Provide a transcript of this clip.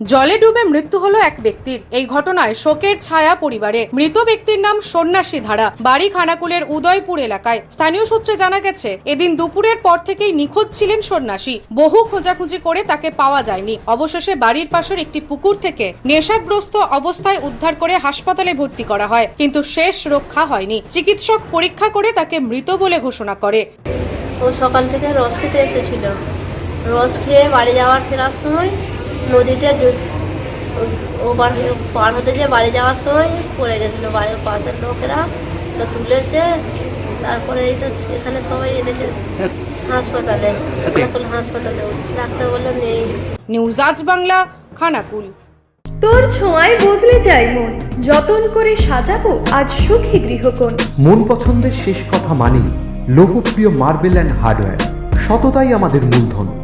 জলে ডুবে মৃত্যু হলো এক ব্যক্তির। এই ঘটনায় শোকের ছায়া পরিবারে। মৃত ব্যক্তির নাম সন্ন্যাসী ধারা। বাড়ি খানাকুলের উদয়পুর এলাকায়। স্থানীয় সূত্রে জানা গেছে, এদিন দুপুরের পর থেকেই নিখোঁজ ছিলেন সন্ন্যাসী। বহু খোঁজাখুঁজি করে তাকে পাওয়া যায়নি। অবশেষে বাড়ির পাশের একটি পুকুর থেকে নেশাগ্রস্ত অবস্থায় উদ্ধার করে হাসপাতালে ভর্তি করা হয়, কিন্তু শেষ রক্ষা হয়নি। চিকিৎসক পরীক্ষা করে তাকে মৃত বলে ঘোষণা করে। ও সকাল থেকে রস খেতে এসেছিল। রস খেয়ে বাড়ি যাওয়ার ফেরার সময় নদীতে ও- পার হতে যে বাড়ি যাওয়ার সময় পড়ে গেছিল বাড়ির পাশের লোকেরা তো তুলেছে। তারপরে এই তো এখানে সবাই এনেছে হাসপাতালে। খানাকুল হাসপাতালে ডাক্তার বলল নেই। নিউজ আজ বাংলা খানাকুল। তোর ছোঁয়ায় বদলে যায় মন। যতন করে সাজাবো আজ সুখী গৃহকোণ। মন পছন্দের শেষ কথা মানি লোকপ্রিয় মার্বেল অ্যান্ড হার্ডওয়্যার। সততাই আমাদের মূলধন।